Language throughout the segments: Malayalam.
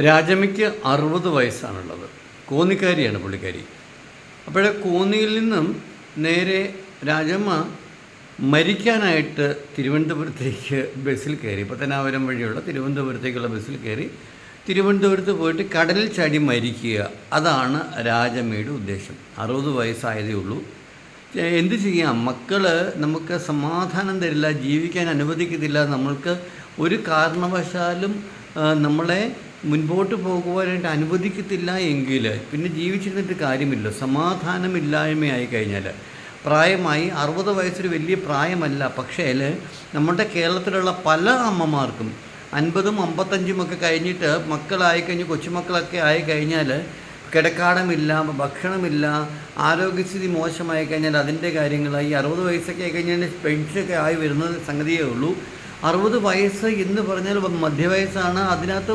രാജമ്മയ്ക്ക് അറുപത് വയസ്സാണുള്ളത്. കോന്നിക്കാരിയാണ് പുള്ളിക്കാരി. അപ്പോഴേ കോന്നിയിൽ നിന്നും നേരെ രാജമ്മ മരിക്കാനായിട്ട് തിരുവനന്തപുരത്തേക്ക് ബസ്സിൽ കയറി പത്തനാപുരം വഴിയുള്ള തിരുവനന്തപുരത്തേക്കുള്ള ബസ്സിൽ കയറി തിരുവനന്തപുരത്ത് പോയിട്ട് കടലിൽ ചാടി മരിക്കുക. അതാണ് രാജമ്മയുടെ ഉദ്ദേശം. അറുപത് വയസ്സായതേ ഉള്ളൂ. എന്ത് ചെയ്യാം? മക്കൾ നമുക്ക് സമാധാനം തരില്ല ജീവിക്കാൻ അനുവദിക്കത്തില്ല. നമ്മൾക്ക് ഒരു കാരണവശാലും നമ്മളെ മുൻപോട്ട് പോകുവാനായിട്ട് അനുവദിക്കത്തില്ല എങ്കിൽ പിന്നെ ജീവിച്ചിരുന്നിട്ട് കാര്യമില്ല. സമാധാനമില്ലായ്മയായി കഴിഞ്ഞാൽ. പ്രായമായി അറുപത് വയസ്സൊരു വലിയ പ്രായമല്ല. പക്ഷേ നമ്മുടെ കേരളത്തിലുള്ള പല അമ്മമാർക്കും അൻപതും അമ്പത്തഞ്ചും ഒക്കെ കഴിഞ്ഞിട്ട് മക്കളായി കഴിഞ്ഞ് കൊച്ചുമക്കളൊക്കെ ആയി കഴിഞ്ഞാൽ കിടക്കാടമില്ല ഭക്ഷണമില്ല ആരോഗ്യസ്ഥിതി മോശമായി കഴിഞ്ഞാൽ അതിന്റെ കാര്യങ്ങൾ ഈ അറുപത് വയസ്സൊക്കെ ആയി കഴിഞ്ഞാൽ പെൻഷനൊക്കെ ആയി വരുന്ന സംഗതിയേ ഉള്ളൂ. അറുപത് വയസ്സ് എന്ന് പറഞ്ഞാൽ മധ്യവയസ്സാണ്. അതിനകത്ത്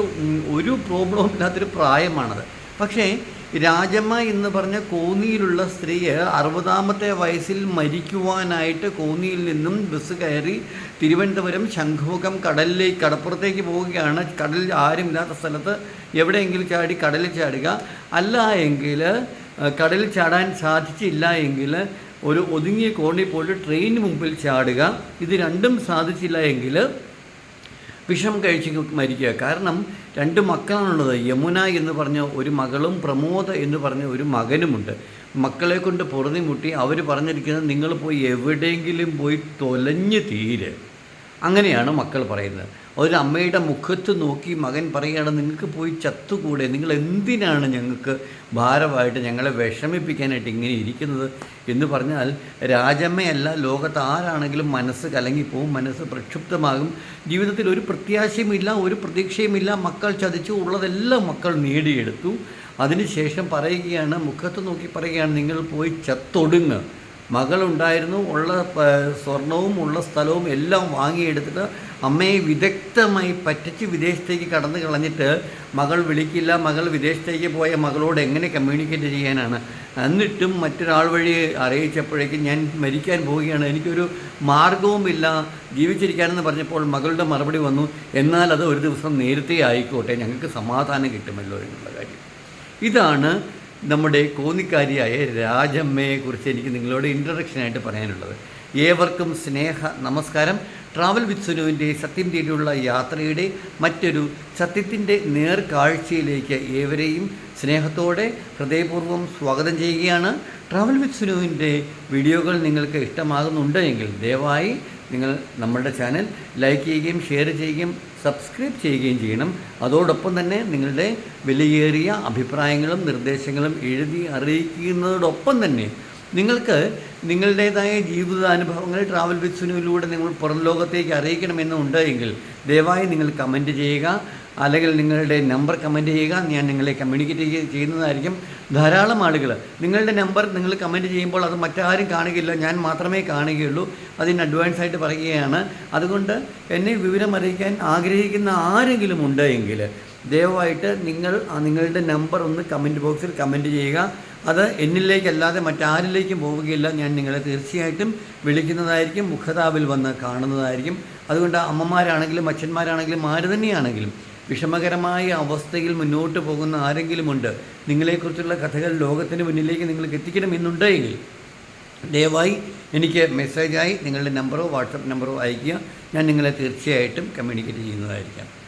ഒരു പ്രോബ്ലവും ഇല്ലാത്തൊരു പ്രായമാണത്. പക്ഷേ രാജമ്മ എന്ന് പറഞ്ഞ കോന്നിയിലുള്ള സ്ത്രീ അറുപതാമത്തെ വയസ്സിൽ മരിക്കുവാനായിട്ട് കോന്നിയിൽ നിന്നും ബസ് കയറി തിരുവനന്തപുരം ശംഖുമുഖം കടലിലേക്ക് കടപ്പുറത്തേക്ക് പോവുകയാണ്. കടലിൽ ആരുമില്ലാത്ത സ്ഥലത്ത് എവിടെയെങ്കിലും ചാടി കടലിൽ ചാടുക. അല്ല എങ്കിൽ കടലിൽ ചാടാൻ സാധിച്ചില്ല എങ്കിൽ ഒരു ഒതുങ്ങിയ കോണിൽ പോയിട്ട് ട്രെയിന് മുമ്പിൽ ചാടുക. ഇത് രണ്ടും സാധിച്ചില്ല എങ്കിൽ വിഷം കഴിച്ച് മരിക്കുക. കാരണം രണ്ട് മക്കളാണുള്ളത്. യമുന എന്ന് പറഞ്ഞ ഒരു മകളും പ്രമോദ എന്ന് പറഞ്ഞ ഒരു മകനുമുണ്ട്. മക്കളെ കൊണ്ട് പൊറുതിമുട്ടി അവർ പറഞ്ഞിരിക്കുന്നത് നിങ്ങൾ പോയി എവിടെയെങ്കിലും പോയി തൊലഞ്ഞ് തീര്. അങ്ങനെയാണ് മക്കൾ പറയുന്നത്. ഒരു അമ്മയുടെ മുഖത്ത് നോക്കി മകൻ പറയുകയാണ് നിങ്ങൾക്ക് പോയി ചത്തുകൂടെ? നിങ്ങൾ എന്തിനാണ് ഞങ്ങൾക്ക് ഭാരമായിട്ട് ഞങ്ങളെ വിഷമിപ്പിക്കാനായിട്ട് ഇങ്ങനെ ഇരിക്കുന്നത്? എന്ന് പറഞ്ഞാൽ രാജമ്മയല്ല ലോകത്ത് ആരാണെങ്കിലും മനസ്സ് കലങ്ങിപ്പോവും മനസ്സ് പ്രക്ഷുബ്ധമാകും. ജീവിതത്തിൽ ഒരു പ്രത്യാശയുമില്ല ഒരു പ്രതീക്ഷയുമില്ല. മക്കൾ ചതിച്ചു ഉള്ളതെല്ലാം മക്കൾ നേടിയെടുത്തു. അതിനുശേഷം പറയുകയാണ് മുഖത്ത് നോക്കി പറയുകയാണ് നിങ്ങൾ പോയി ചത്തൊടുങ്ങ്. മകളുണ്ടായിരുന്നു ഉള്ള സ്വർണവും ഉള്ള സ്ഥലവും എല്ലാം വാങ്ങിയെടുത്തിട്ട് അമ്മയെ വിദഗ്ധമായി പറ്റിച്ച് വിദേശത്തേക്ക് കടന്നു കളഞ്ഞിട്ട് മകൾ വിളിക്കില്ല മകൾ വിദേശത്തേക്ക് പോയ മകളോട് എങ്ങനെ കമ്മ്യൂണിക്കേറ്റ് ചെയ്യാനാണ്? എന്നിട്ടും മറ്റൊരാൾ വഴി അറിയിച്ചപ്പോഴേക്കും ഞാൻ മരിക്കാൻ പോവുകയാണ്. എനിക്കൊരു മാർഗവുമില്ല ജീവിച്ചിരിക്കാനെന്ന് പറഞ്ഞപ്പോൾ മകളുടെ മറുപടി വന്നു. എന്നാൽ അത് ഒരു ദിവസം നേരത്തെ ആയിക്കോട്ടെ. ഞങ്ങൾക്ക് സമാധാനം കിട്ടുമല്ലോ എന്നുള്ള കാര്യം. ഇതാണ് നമ്മുടെ കോന്നിക്കാരിയായ രാജമ്മയെക്കുറിച്ച് എനിക്ക് നിങ്ങളോട് ഇൻട്രഡക്ഷനായിട്ട് പറയാനുള്ളത്. ഏവർക്കും സ്നേഹ നമസ്കാരം. ട്രാവൽ വിത്ത് സുനുവിന്റെ സത്യം തേടിയുള്ള യാത്രയുടെ മറ്റൊരു സത്യത്തിന്റെ നേർക്കാഴ്ചയിലേക്ക് ഏവരെയും സ്നേഹത്തോടെ ഹൃദയപൂർവം സ്വാഗതം ചെയ്യുകയാണ്. ട്രാവൽ വിത്ത് സുനുവിന്റെ വീഡിയോകൾ നിങ്ങൾക്ക് ഇഷ്ടമാകുന്നുണ്ട് എങ്കിൽ ദയവായി നിങ്ങൾ നമ്മളുടെ ചാനൽ ലൈക്ക് ചെയ്യുകയും ഷെയർ ചെയ്യുകയും സബ്സ്ക്രൈബ് ചെയ്യുകയും ചെയ്യണം. അതോടൊപ്പം തന്നെ നിങ്ങളുടെ വിലയേറിയ അഭിപ്രായങ്ങളും നിർദ്ദേശങ്ങളും എഴുതി അറിയിക്കുന്നതോടൊപ്പം തന്നെ നിങ്ങൾക്ക് നിങ്ങളുടേതായ ജീവിതാനുഭവങ്ങൾ ട്രാവൽ വിത്ത് സുനുവിലൂടെ നിങ്ങൾ പുറം ലോകത്തേക്ക് അറിയിക്കണമെന്നുണ്ട് എങ്കിൽ ദയവായി നിങ്ങൾ കമന്റ് ചെയ്യുക. അല്ലെങ്കിൽ നിങ്ങളുടെ നമ്പർ കമന്റ് ചെയ്യുക. ഞാൻ നിങ്ങളെ കമ്മ്യൂണിക്കേറ്റ് ചെയ്യ- ചെയ്യുന്നതായിരിക്കും ധാരാളം ആളുകൾ നിങ്ങളുടെ നമ്പർ നിങ്ങൾ കമന്റ് ചെയ്യുമ്പോൾ അത് മറ്റാരും കാണുകയില്ല. ഞാൻ മാത്രമേ കാണുകയുള്ളൂ. അതിന് അഡ്വാൻസ് ആയിട്ട് പറയുകയാണ്. അതുകൊണ്ട് എന്നെ വിവരം അറിയിക്കാൻ ആഗ്രഹിക്കുന്ന ആരെങ്കിലും ഉണ്ടെങ്കിൽ ദയവായിട്ട് നിങ്ങൾ നിങ്ങളുടെ നമ്പർ ഒന്ന് കമന്റ് ബോക്സിൽ കമന്റ് ചെയ്യുക. അത് എന്നിലേക്കല്ലാതെ മറ്റാരിലേക്കും പോവുകയില്ല. ഞാൻ നിങ്ങളെ തീർച്ചയായിട്ടും വിളിക്കുന്നതായിരിക്കും മുഖതാവിൽ വന്ന് കാണുന്നതായിരിക്കും. അതുകൊണ്ട് അമ്മമാരാണെങ്കിലും അച്ഛന്മാരാണെങ്കിലും ആര് തന്നെയാണെങ്കിലും വിഷമകരമായ അവസ്ഥയിൽ മുന്നോട്ട് പോകുന്ന ആരെങ്കിലുമുണ്ട് നിങ്ങളെക്കുറിച്ചുള്ള കഥകൾ ലോകത്തിന് മുന്നിലേക്ക് നിങ്ങൾക്ക് എത്തിക്കണം എന്നുണ്ടെങ്കിൽ ദയവായി എനിക്ക് മെസ്സേജായി നിങ്ങളുടെ നമ്പറോ വാട്സപ്പ് നമ്പറോ അയയ്ക്കുക. ഞാൻ നിങ്ങളെ തീർച്ചയായിട്ടും കമ്മ്യൂണിക്കേറ്റ് ചെയ്യുന്നതായിരിക്കാം.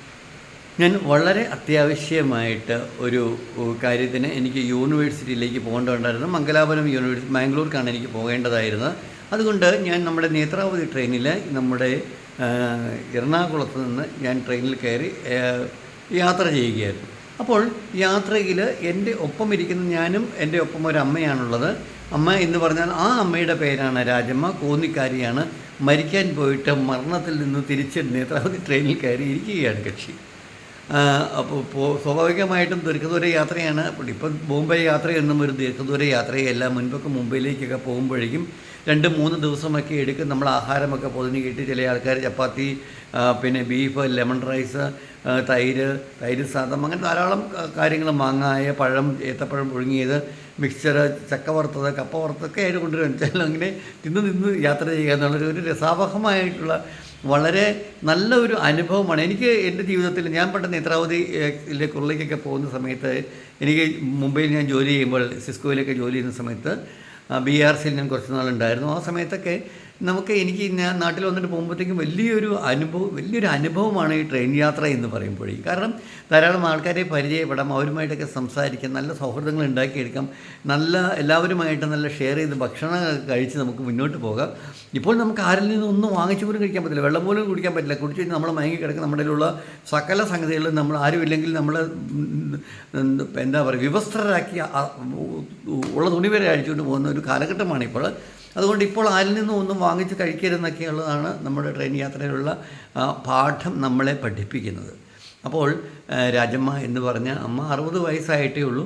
ഞാൻ വളരെ അത്യാവശ്യമായിട്ട് ഒരു കാര്യത്തിന് എനിക്ക് യൂണിവേഴ്സിറ്റിയിലേക്ക് പോകേണ്ടതുണ്ടായിരുന്നു. മംഗലാപുരം യൂണിവേഴ്സിറ്റി ബാംഗ്ലൂർക്കാണ് എനിക്ക് പോകേണ്ടതായിരുന്നത് അതുകൊണ്ട് ഞാൻ നമ്മുടെ നേത്രാവതി ട്രെയിനിൽ നമ്മുടെ എറണാകുളത്ത് നിന്ന് ഞാൻ ട്രെയിനിൽ കയറി യാത്ര ചെയ്യുകയായിരുന്നു. അപ്പോൾ യാത്രയിൽ എന്റെ ഒപ്പം ഇരിക്കുന്ന ഞാനും എന്റെ ഒപ്പം ഒരു അമ്മയാണുള്ളത്. അമ്മ എന്ന് പറഞ്ഞാൽ ആ അമ്മയുടെ പേരാണ് രാജമ്മ. കോന്നിക്കാരിയാണ്. മരിക്കാൻ പോയിട്ട് മരണത്തിൽ നിന്ന് തിരിച്ച് നേത്രാവതി ട്രെയിനിൽ കയറി ഇരിക്കുകയാണ് കക്ഷി. അപ്പോൾ സ്വാഭാവികമായിട്ടും ദീർഘദൂര യാത്രയാണ്. ഇപ്പം ബോംബെ യാത്രയൊന്നും ഒരു ദീർഘദൂര യാത്രയല്ല. മുൻപൊക്കെ മുംബൈയിലേക്കൊക്കെ പോകുമ്പോഴേക്കും രണ്ട് മൂന്ന് ദിവസമൊക്കെ എടുക്കും നമ്മൾ ആഹാരമൊക്കെ പൊതിഞ്ഞ് കിട്ടി. ചില ആൾക്കാർ ചപ്പാത്തി പിന്നെ ബീഫ് ലെമൺ റൈസ് തൈര് തൈര് സാധം അങ്ങനെ ധാരാളം കാര്യങ്ങൾ. മാങ്ങായ പഴം ഏത്തപ്പഴം പുഴുങ്ങിയത് മിക്സ്ചർ ചക്ക വറുത്തത് കപ്പ വറുത്തതൊക്കെ ആയിട്ട് കൊണ്ടുവരും അങ്ങനെ തിന്ന് തിന്ന് യാത്ര ചെയ്യുക എന്നുള്ളൊരു ഒരു രസാവഹമായിട്ടുള്ള വളരെ നല്ല ഒരു അനുഭവമാണ്. എനിക്ക് എന്റെ ജീവിതത്തിൽ ഞാൻ പണ്ട് നേത്രാവതിയിലേക്കുള്ളിലേക്കൊക്കെ പോകുന്ന സമയത്ത് എനിക്ക് മുംബൈയിൽ ഞാൻ ജോലി ചെയ്യുമ്പോൾ സിസ്കോയിലൊക്കെ ജോലി ചെയ്യുന്ന സമയത്ത് ബി ആർ സിയിൽ ഞാൻ കുറച്ച് നാളുണ്ടായിരുന്നു. ആ സമയത്തൊക്കെ നമുക്ക് എനിക്ക് ഞാൻ നാട്ടിൽ വന്നിട്ട് പോകുമ്പോഴത്തേക്കും വലിയൊരു അനുഭവം വലിയൊരു അനുഭവമാണ് ഈ ട്രെയിൻ യാത്ര എന്ന് പറയുമ്പോഴേ. കാരണം ധാരാളം ആൾക്കാരെ പരിചയപ്പെടാം അവരുമായിട്ടൊക്കെ സംസാരിക്കാം നല്ല സൗഹൃദങ്ങൾ ഉണ്ടാക്കിയെടുക്കാം നല്ല എല്ലാവരുമായിട്ട് നല്ല ഷെയർ ചെയ്ത് ഭക്ഷണം കഴിച്ച് നമുക്ക് മുന്നോട്ട് പോകാം. ഇപ്പോൾ നമുക്ക് ആരിൽ നിന്നും ഒന്നും വാങ്ങിച്ചു പോലും കഴിക്കാൻ പറ്റില്ല വെള്ളം പോലും കുടിക്കാൻ പറ്റില്ല. കുടിച്ച് കഴിഞ്ഞാൽ നമ്മൾ മയങ്ങി നമ്മുടെ ഉള്ള സകല സംഗതികളും നമ്മൾ ആരുമില്ലെങ്കിൽ നമ്മൾ എന്താ പറയുക വിവസ്ത്രരാക്കി ഉള്ള തുണി വരെ അഴിച്ചുകൊണ്ട് പോകുന്ന ഒരു കാലഘട്ടമാണ് ഇപ്പോൾ. അതുകൊണ്ട് ഇപ്പോൾ ആരിൽ നിന്നും ഒന്നും വാങ്ങിച്ച് കഴിക്കരുതെന്നൊക്കെയുള്ളതാണ് നമ്മുടെ ട്രെയിൻ യാത്രയിലുള്ള പാഠം നമ്മളെ പഠിപ്പിക്കുന്നത്. അപ്പോൾ രാജമ്മ എന്ന് പറഞ്ഞ അമ്മ അറുപത് വയസ്സായിട്ടേ ഉള്ളൂ.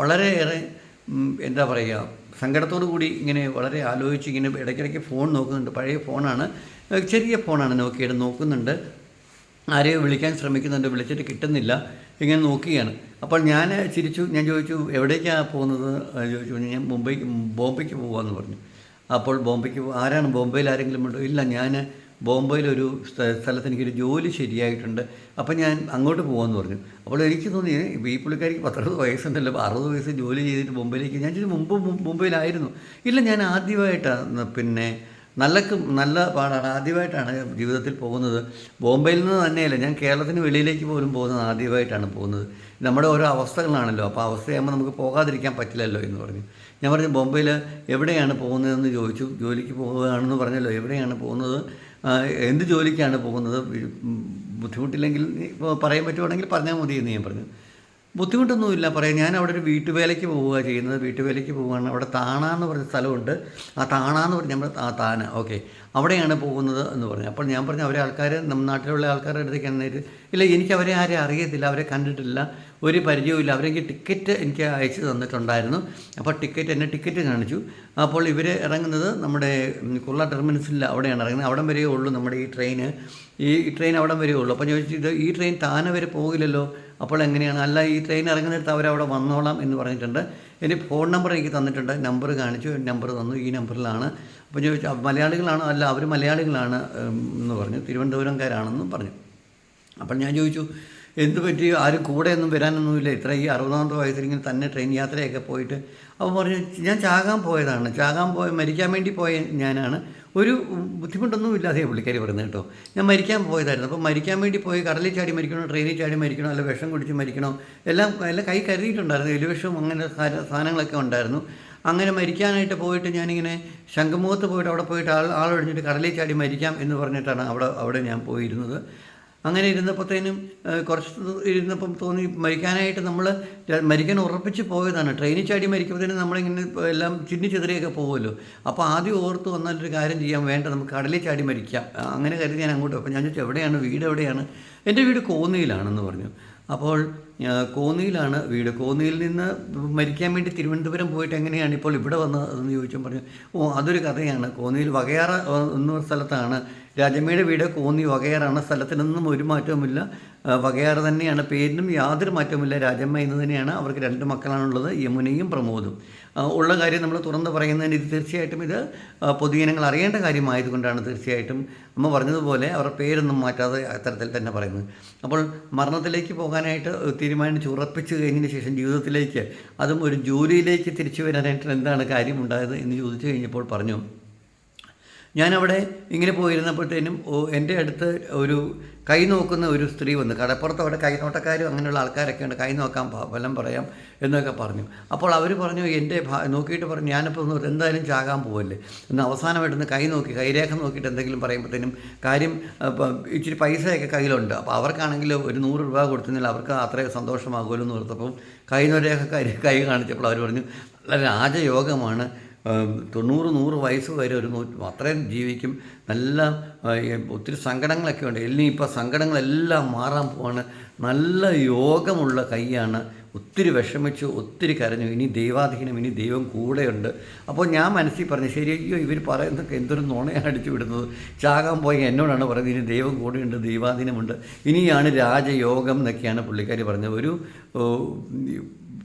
വളരെയേറെ എന്താ പറയുക സങ്കടത്തോടു കൂടി ഇങ്ങനെ വളരെ ആലോചിച്ച് ഇങ്ങനെ ഇടയ്ക്കിടയ്ക്ക് ഫോൺ നോക്കുന്നുണ്ട്. പഴയ ഫോണാണ് ചെറിയ ഫോണാണ് നോക്കിയിട്ട് നോക്കുന്നുണ്ട്. ആരെയോ വിളിക്കാൻ ശ്രമിക്കുന്നുണ്ട് വിളിച്ചിട്ട് കിട്ടുന്നില്ല ഇങ്ങനെ നോക്കുകയാണ്. അപ്പോൾ ഞാൻ ചിരിച്ചു ഞാൻ ചോദിച്ചു എവിടേക്കാണ് പോകുന്നത്? ചോദിച്ചു ഞാൻ മുംബൈ ബോംബെക്ക് പോകാമെന്ന് പറഞ്ഞു. അപ്പോൾ ബോംബെക്ക് ആരാണ്? ബോംബെയിൽ ആരെങ്കിലും ഉണ്ടോ? ഇല്ല ഞാൻ ബോംബെയിലൊരു സ്ഥ- സ്ഥലത്ത് എനിക്കൊരു ജോലി ശരിയായിട്ടുണ്ട് അപ്പോൾ ഞാൻ അങ്ങോട്ട് പോകാമെന്ന് പറഞ്ഞു. അപ്പോൾ എനിക്ക് തോന്നി ഈ പുള്ളിക്കാരിക്ക് പത്തറുപത് വയസ്സുണ്ടല്ലോ അറുപത് വയസ്സ് ജോലി ചെയ്തിട്ട് ബോംബെയിലേക്ക്? ഞാൻ മുമ്പ് മുംബൈയിലായിരുന്നു. ഇല്ല ഞാൻ ആദ്യമായിട്ടാണ് പിന്നെ നല്ലക്കും നല്ല പാടാണ്. ആദ്യമായിട്ടാണ് ജീവിതത്തിൽ പോകുന്നത്. ബോംബെയിൽ നിന്ന് തന്നെയല്ല ഞാൻ കേരളത്തിന് വെളിയിലേക്ക് പോലും പോകുന്നത് ആദ്യമായിട്ടാണ് പോകുന്നത്. നമ്മുടെ ഓരോ അവസ്ഥകളാണല്ലോ. അപ്പോൾ അവസ്ഥയാകുമ്പോൾ നമുക്ക് പോകാതിരിക്കാൻ പറ്റില്ലല്ലോ എന്ന് പറഞ്ഞു. ഞാൻ പറഞ്ഞു ബോംബെയിൽ എവിടെയാണ് പോകുന്നതെന്ന് ചോദിച്ചു. ജോലിക്ക് പോവുകയാണെന്ന് പറഞ്ഞല്ലോ. എവിടെയാണ് പോകുന്നത്? എന്ത് ജോലിക്കാണ് പോകുന്നത്? ബുദ്ധിമുട്ടില്ലെങ്കിൽ പറയാൻ പറ്റുവാണെങ്കിൽ പറഞ്ഞാൽ മതി എന്ന് ഞാൻ പറഞ്ഞു. ബുദ്ധിമുട്ടൊന്നുമില്ല. പറയാം ഞാൻ അവിടെ ഒരു വീട്ടുവേലയ്ക്ക് പോവുക ചെയ്യുന്നത്. വീട്ടുവേലയ്ക്ക് പോവുകയാണ്. അവിടെ താണ എന്ന് പറഞ്ഞ സ്ഥലമുണ്ട്. ആ താണ എന്ന് പറഞ്ഞ നമ്മൾ ആ താന. ഓക്കെ. അവിടെയാണ് പോകുന്നത് എന്ന് പറഞ്ഞു. അപ്പോൾ ഞാൻ പറഞ്ഞു അവരെ ആൾക്കാർ നമ്മുടെ നാട്ടിലുള്ള ആൾക്കാരുടെ അടുത്തേക്ക് എന്നേര് ഇല്ല എനിക്ക് അവരെ ആരെ അറിയത്തില്ല. അവരെ കണ്ടിട്ടില്ല. ഒരു പരിചയവുമില്ല അവരെനിക്ക് ടിക്കറ്റ് എനിക്ക് അയച്ചു തന്നിട്ടുണ്ടായിരുന്നു. അപ്പോൾ ടിക്കറ്റ് എന്നെ ടിക്കറ്റ് കാണിച്ചു. അപ്പോൾ ഇവർ ഇറങ്ങുന്നത് നമ്മുടെ കുള്ള ടെർമിനസിൽ അവിടെയാണ് ഇറങ്ങുന്നത്. അവിടം വരെയേ ഉള്ളൂ നമ്മുടെ ഈ ട്രെയിന്. ഈ ട്രെയിൻ അവിടം വരെയേ ഉള്ളൂ. അപ്പോൾ ചോദിച്ചു ഇത് ഈ ട്രെയിൻ താനെ വരെ പോകില്ലല്ലോ? അപ്പോൾ എങ്ങനെയാണ്? അല്ല ഈ ട്രെയിൻ ഇറങ്ങുന്നിടത്ത് അവരവിടെ വന്നോളാം എന്ന് പറഞ്ഞിട്ടുണ്ട്. ഇനി ഫോൺ നമ്പർ എനിക്ക് തന്നിട്ടുണ്ട്. നമ്പർ കാണിച്ചു. നമ്പർ തന്നു. ഈ നമ്പറിലാണ് അപ്പോൾ ചോദിച്ചു മലയാളികളാണോ? അല്ല അവർ മലയാളികളാണ് എന്ന് പറഞ്ഞു. തിരുവനന്തപുരംകാരാണെന്നും പറഞ്ഞു. അപ്പോൾ ഞാൻ ചോദിച്ചു എന്ത് പറ്റി? ആരും കൂടെയൊന്നും വരാനൊന്നുമില്ല. ഇത്ര ഈ അറുപതാമത്തെ വയസ്സിൽ ഇങ്ങനെ തന്നെ ട്രെയിൻ യാത്രയൊക്കെ പോയിട്ട്. അപ്പോൾ പറഞ്ഞു ഞാൻ ചാകാൻ പോയതാണ്. ചാകാൻ പോയി മരിക്കാൻ വേണ്ടി പോയ ഞാനാണ്. ഒരു ബുദ്ധിമുട്ടൊന്നും ഇല്ലാതെ പുള്ളിക്കാരി പറയുന്നത് കേട്ടോ. ഞാൻ മരിക്കാൻ പോയതായിരുന്നു. അപ്പോൾ മരിക്കാൻ വേണ്ടി പോയി കടലിൽ ചാടി മരിക്കണോ ട്രെയിനിൽ ചാടി മരിക്കണോ അല്ല വിഷം കുടിച്ച് മരിക്കണോ എല്ലാം എല്ലാം കൈ കരുതിയിട്ടുണ്ടായിരുന്നു. എലിവിഷവും അങ്ങനെ സാധനങ്ങളൊക്കെ ഉണ്ടായിരുന്നു. അങ്ങനെ മരിക്കാനായിട്ട് പോയിട്ട് ഞാനിങ്ങനെ ശംഖുമുഖത്ത് പോയിട്ട് അവിടെ പോയിട്ട് ആൾ ആളൊഴിഞ്ഞിട്ട് കടലിൽ ചാടി മരിക്കാം എന്ന് പറഞ്ഞിട്ടാണ് അവിടെ അവിടെ ഞാൻ പോയിരുന്നത്. അങ്ങനെ ഇരുന്നപ്പോഴത്തേനും കുറച്ച് ഇരുന്നപ്പം തോന്നി മരിക്കാനായിട്ട് നമ്മൾ മരിക്കാൻ ഉറപ്പിച്ച് പോയതാണ്. ട്രെയിനിൽ ചാടി മരിക്കുമ്പോഴത്തേനും നമ്മളിങ്ങനെ എല്ലാം ചിന്നി ചെതറിയൊക്കെ പോകുമല്ലോ അപ്പോൾ ആദ്യം ഓർത്ത് വന്നാലൊരു കാര്യം ചെയ്യാൻ വേണ്ട നമുക്ക് കടലിൽ ചാടി മരിക്കാം. അങ്ങനെ കരുതി ഞാൻ അങ്ങോട്ട് അപ്പോൾ ഞാൻ ചോദിച്ചു എവിടെയാണ്? വീട് എവിടെയാണ്? എന്റെ വീട് കോന്നിയിലാണെന്ന് പറഞ്ഞു. അപ്പോൾ കോന്നിയിലാണ് വീട്. കോന്നിയിൽ നിന്ന് മരിക്കാൻ വേണ്ടി തിരുവനന്തപുരം പോയിട്ട് എങ്ങനെയാണ് ഇപ്പോൾ ഇവിടെ വന്നതെന്ന് ചോദിച്ചാൽ പറഞ്ഞു ഓ അതൊരു കഥയാണ്. കോന്നിയിൽ വകയാറ എന്ന സ്ഥലത്താണ് രാജമ്മയുടെ വീട് കോന്നി വകയാറാണ്. സ്ഥലത്തിനൊന്നും ഒരു മാറ്റവുമില്ല. വകയാറ് തന്നെയാണ്. പേരിനും യാതൊരു മാറ്റവുമില്ല. രാജമ്മ എന്ന് തന്നെയാണ്. അവർക്ക് രണ്ട് മക്കളാണുള്ളത്. യമുനയും പ്രമോദും. ഉള്ള കാര്യം നമ്മൾ തുറന്ന് പറയുന്നതിന് ഇത് തീർച്ചയായിട്ടും ഇത് പൊതുജനങ്ങൾ അറിയേണ്ട കാര്യമായതുകൊണ്ടാണ് തീർച്ചയായിട്ടും. നമ്മൾ പറഞ്ഞതുപോലെ അവരുടെ പേരൊന്നും മാറ്റാതെ അത്തരത്തിൽ തന്നെ പറയുന്നത്. അപ്പോൾ മരണത്തിലേക്ക് പോകാനായിട്ട് തീരുമാനിച്ച് ഉറപ്പിച്ചു കഴിഞ്ഞതിന് ശേഷം ജീവിതത്തിലേക്ക് അതും ഒരു ജോലിയിലേക്ക് തിരിച്ചു വരാനായിട്ട് എന്താണ് കാര്യമുണ്ടായത് എന്ന് ചോദിച്ചു കഴിഞ്ഞപ്പോൾ പറഞ്ഞു. ഞാനവിടെ ഇങ്ങനെ പോയിരുന്നപ്പോഴത്തേനും എന്റെ അടുത്ത് ഒരു കൈ നോക്കുന്ന ഒരു സ്ത്രീ വന്നു. കടപ്പുറത്ത് അവിടെ കൈനോട്ടക്കാരും അങ്ങനെയുള്ള ആൾക്കാരൊക്കെ ഉണ്ട്. കൈ നോക്കാൻ ഫലം പറയാം എന്നൊക്കെ പറഞ്ഞു. അപ്പോൾ അവർ പറഞ്ഞു എന്റെ നോക്കിയിട്ട് പറഞ്ഞു ഞാനിപ്പോൾ ഒന്ന് എന്തായാലും ചാകാൻ പോവല്ലേ? ഒന്ന് അവസാനമായിട്ടൊന്ന് കൈ നോക്കി കൈരേഖ നോക്കിയിട്ട് എന്തെങ്കിലും പറയുമ്പോഴത്തേനും കാര്യം ഇച്ചിരി പൈസയൊക്കെ കയ്യിലുണ്ട്. അപ്പോൾ അവർക്കാണെങ്കിൽ ഒരു നൂറ് രൂപ കൊടുത്തിരുന്നില്ല അവർക്ക് അത്രയും സന്തോഷമാകുമല്ലോ എന്ന് ഓർത്തപ്പം കൈ രേഖ കൈ കാണിച്ചപ്പോൾ അവർ പറഞ്ഞു നല്ല രാജയോഗമാണ്. തൊണ്ണൂറ് നൂറ് വയസ്സ് വരെ ഒരു നൂറ്റി അത്രയും ജീവിക്കും. നല്ല ഒത്തിരി സങ്കടങ്ങളൊക്കെ ഉണ്ട്. ഇനി ഇപ്പോൾ സങ്കടങ്ങളെല്ലാം മാറാൻ പോവാണ്. നല്ല യോഗമുള്ള കൈയാണ്. ഒത്തിരി വിഷമിച്ചു ഒത്തിരി കരഞ്ഞു. ഇനി ദൈവാധീനം ഇനി ദൈവം കൂടെയുണ്ട്. അപ്പോൾ ഞാൻ മനസ്സിൽ പറഞ്ഞു ശരി അയ്യോ ഇവർ പറയുന്നൊക്കെ എന്തൊരു നുണയാണ് അടിച്ചു വിടുന്നത്. ചാകാൻ പോയി എന്നോടാണ് പറയുന്നത് ഇനി ദൈവം കൂടെയുണ്ട് ദൈവാധീനമുണ്ട്. ഇനിയാണ് രാജയോഗം എന്നൊക്കെയാണ് പുള്ളിക്കാരി പറഞ്ഞത്. ഒരു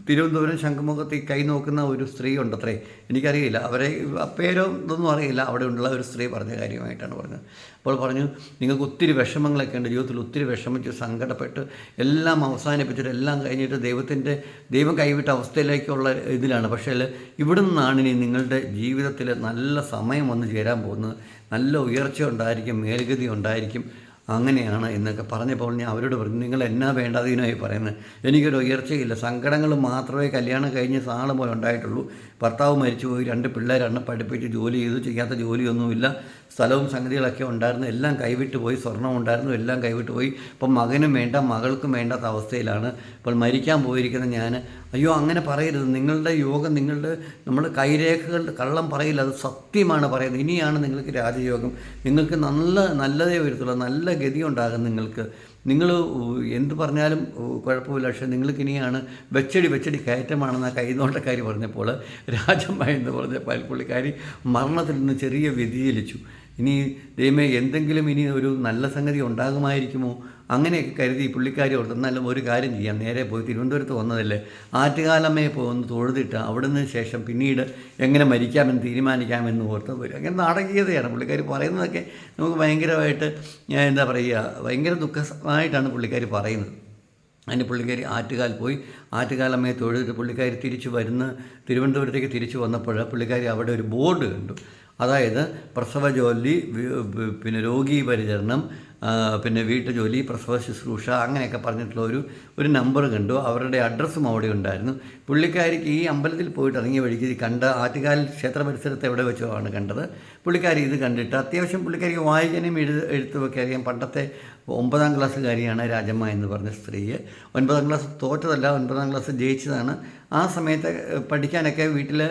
തിരുവനന്തപുരം ശംഖുമുഖത്ത് കൈ നോക്കുന്ന ഒരു സ്ത്രീ ഉണ്ടത്രേ എനിക്കറിയില്ല. അവരെ പേരോ ഇതൊന്നും അറിയില്ല. അവിടെ ഉള്ള ഒരു സ്ത്രീ പറഞ്ഞ കാര്യമായിട്ടാണ് പറഞ്ഞത്. അപ്പോൾ പറഞ്ഞു നിങ്ങൾക്ക് ഒത്തിരി വിഷമങ്ങളൊക്കെ ഉണ്ട്. ജീവിതത്തിൽ ഒത്തിരി വിഷമിച്ച് സങ്കടപ്പെട്ട് എല്ലാം അവസാനിപ്പിച്ചിട്ട് എല്ലാം കഴിഞ്ഞിട്ട് ദൈവത്തിന്റെ ദൈവം കൈവിട്ട അവസ്ഥയിലേക്കുള്ള ഇതിലാണ്. പക്ഷേ ഇവിടെ നിന്നാണ് ഇനി നിങ്ങളുടെ ജീവിതത്തിൽ നല്ല സമയം വന്ന് ചേരാൻ പോകുന്നത്. നല്ല ഉയർച്ച ഉണ്ടായിരിക്കും മേൽഗതി ഉണ്ടായിരിക്കും. അങ്ങനെയാണ് എന്നൊക്കെ പറഞ്ഞപ്പോൾ ഞാൻ അവരോട് പറഞ്ഞു നിങ്ങൾ എന്നാ വേണ്ടതിനായി പറയുന്നത്? എനിക്കൊരു ഉയർച്ചയില്ല. സങ്കടങ്ങൾ മാത്രമേ കല്യാണം കഴിഞ്ഞ് സാളം പോലെ ഉണ്ടായിട്ടുള്ളൂ. ഭർത്താവ് മരിച്ചുപോയി രണ്ട് പിള്ളേരാണ് പഠിപ്പിച്ച് ജോലി ചെയ്തു. ചെയ്യാത്ത ജോലിയൊന്നുമില്ല. സ്ഥലവും സംഗതികളൊക്കെ ഉണ്ടായിരുന്നു. എല്ലാം കൈവിട്ട് പോയി. സ്വർണം ഉണ്ടായിരുന്നു. എല്ലാം കൈവിട്ട് പോയി. ഇപ്പം മകനും വേണ്ട മകൾക്കും വേണ്ടാത്ത അവസ്ഥയിലാണ്. ഇപ്പോൾ മരിക്കാൻ പോയിരിക്കുന്ന ഞാൻ അയ്യോ അങ്ങനെ പറയരുത്. നിങ്ങളുടെ യോഗം നിങ്ങളുടെ നമ്മൾ കൈരേഖകൾ കള്ളം പറയില്ല. അത് സത്യമാണ് പറയുന്നത്. ഇനിയാണ് നിങ്ങൾക്ക് രാജയോഗം. നിങ്ങൾക്ക് നല്ല നല്ലതേ വരത്തുള്ളൂ. നല്ല ഗതി ഉണ്ടാകും നിങ്ങൾക്ക് നിങ്ങൾ എന്ത് പറഞ്ഞാലും കുഴപ്പമില്ല. പക്ഷേ നിങ്ങൾക്ക് ഇനിയാണ് വെച്ചടി വെച്ചടി കയറ്റമാണെന്ന് ആ കൈനോട്ടക്കാരി പറഞ്ഞപ്പോൾ രാജമ്മ എന്ന് പറഞ്ഞപ്പോൾ പുള്ളിക്കാരി മരണത്തിൽ നിന്ന് ചെറിയ വ്യതിചലിച്ചു. ഇനി ദൈവമേ എന്തെങ്കിലും ഇനി ഒരു നല്ല സംഗതി ഉണ്ടാകുമായിരിക്കുമോ? അങ്ങനെയൊക്കെ കരുതി പുള്ളിക്കാരി ഓർത്ത് എന്നാലും ഒരു കാര്യം ചെയ്യാം. നേരെ പോയി തിരുവനന്തപുരത്ത് വന്നതല്ലേ? ആറ്റുകാലമ്മയെ പോകുന്ന തൊഴുതിട്ട് അവിടുന്ന് ശേഷം പിന്നീട് എങ്ങനെ മരിക്കാമെന്ന് തീരുമാനിക്കാമെന്ന് ഓർത്ത് അങ്ങനെ നാടകീയതയാണ്. പുള്ളിക്കാരി പറയുന്നതൊക്കെ നമുക്ക് ഭയങ്കരമായിട്ട് എന്താ പറയുക ഭയങ്കര ദുഃഖമായിട്ടാണ് പുള്ളിക്കാരി പറയുന്നത്. അതിന് പുള്ളിക്കാരി ആറ്റുകാൽ പോയി. ആറ്റുകാലമ്മയെ തൊഴുതിട്ട് പുള്ളിക്കാരി തിരിച്ചു വരുന്ന തിരുവനന്തപുരത്തേക്ക് തിരിച്ചു വന്നപ്പോൾ പുള്ളിക്കാരി അവിടെ ഒരു ബോർഡ് കണ്ടു. അതായത് പ്രസവ ജോലി പിന്നെ രോഗീ പരിചരണം പിന്നെ വീട്ടുജോലി പ്രസവ ശുശ്രൂഷ അങ്ങനെയൊക്കെ പറഞ്ഞിട്ടുള്ള ഒരു ഒരു നമ്പർ കണ്ടു. അവരുടെ അഡ്രസ്സും അവിടെ ഉണ്ടായിരുന്നു. പുള്ളിക്കാരിക്ക് ഈ അമ്പലത്തിൽ പോയിട്ട് ഇറങ്ങിയ വഴിക്ക് കണ്ട ആറ്റുകാൽ ക്ഷേത്ര പരിസരത്ത് എവിടെ വെച്ചോ ആണ് കണ്ടത്. പുള്ളിക്കാരി ഇത് കണ്ടിട്ട് അത്യാവശ്യം പുള്ളിക്കാരിക്ക് വായിക്കാനും എഴുത എഴുത്തുമൊക്കെ അറിയാം. പണ്ടത്തെ ഒമ്പതാം ക്ലാസ്സുകാരിയാണ് രാജമ്മ എന്ന് പറഞ്ഞ സ്ത്രീയെ ഒൻപതാം ക്ലാസ് തോറ്റതല്ല ഒൻപതാം ക്ലാസ് ജയിച്ചതാണ്. ആ സമയത്ത് പഠിക്കാനൊക്കെ വീട്ടിൽ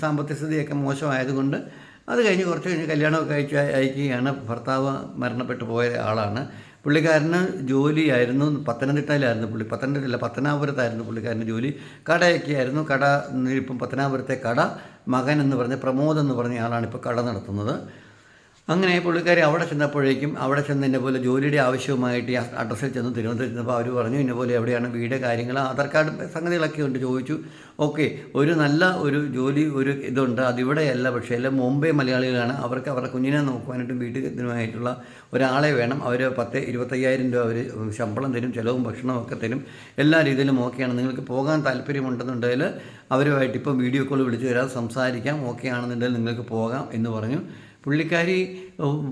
സാമ്പത്തിക സ്ഥിതിയൊക്കെ മോശമായതുകൊണ്ട് അത് കഴിഞ്ഞ് കുറച്ച് കഴിഞ്ഞ് കല്യാണമൊക്കെ അയച്ച് അയക്കുകയാണ് ഭർത്താവ് മരണപ്പെട്ടു പോയ ആളാണ്. പുള്ളിക്കാരന് ജോലിയായിരുന്നു. പത്തനംതിട്ടയിലായിരുന്നു പുള്ളി. പത്തനംതിട്ടയില്ല പത്തനാപുരത്തായിരുന്നു പുള്ളിക്കാരന് ജോലി. കടയൊക്കെ ആയിരുന്നു കട ഇപ്പം പത്തനാപുരത്തെ കട മകൻ എന്ന് പറഞ്ഞ പ്രമോദ് എന്ന് പറഞ്ഞ ആളാണ് ഇപ്പോൾ കട നടത്തുന്നത്. അങ്ങനെ പുള്ളിക്കാരി അവിടെ ചെന്നപ്പോഴേക്കും അവിടെ ചെന്ന് എന്നെ പോലെ ജോലിയുടെ ആവശ്യവുമായിട്ട് ഈ അഡ്രസ്സിൽ ചെന്ന് തിരുവനന്തപുരത്ത് ചെന്നപ്പോൾ അവർ പറഞ്ഞു ഇന്നെ പോലെ എവിടെയാണ് വീട് കാര്യങ്ങൾ ആധാർ കാർഡ് സംഗതികളൊക്കെ ഉണ്ട് ചോദിച്ചു. ഓക്കെ ഒരു നല്ല ഒരു ജോലി ഒരു ഇതുണ്ട് അതിവിടെയല്ല പക്ഷേ എല്ലാം മുംബൈ മലയാളികളാണ്. അവർക്ക് അവരുടെ കുഞ്ഞിനെ നോക്കുവാനായിട്ടും വീട്ടിലുമായിട്ടുള്ള ഒരാളെ വേണം. അവർ പത്ത് ഇരുപത്തയ്യായിരം രൂപ അവർ ശമ്പളം തരും ചിലവും ഭക്ഷണവും ഒക്കെ തരും. എല്ലാ രീതിയിലും ഓക്കെയാണ്. നിങ്ങൾക്ക് പോകാൻ താല്പര്യമുണ്ടെന്നുണ്ടെങ്കിൽ അവരുമായിട്ട് ഇപ്പം വീഡിയോ കോൾ വിളിച്ചു തരാം സംസാരിക്കാം. ഓക്കെ ആണെന്നുണ്ടെങ്കിൽ നിങ്ങൾക്ക് പോകാം എന്ന് പറഞ്ഞു. പുള്ളിക്കാരി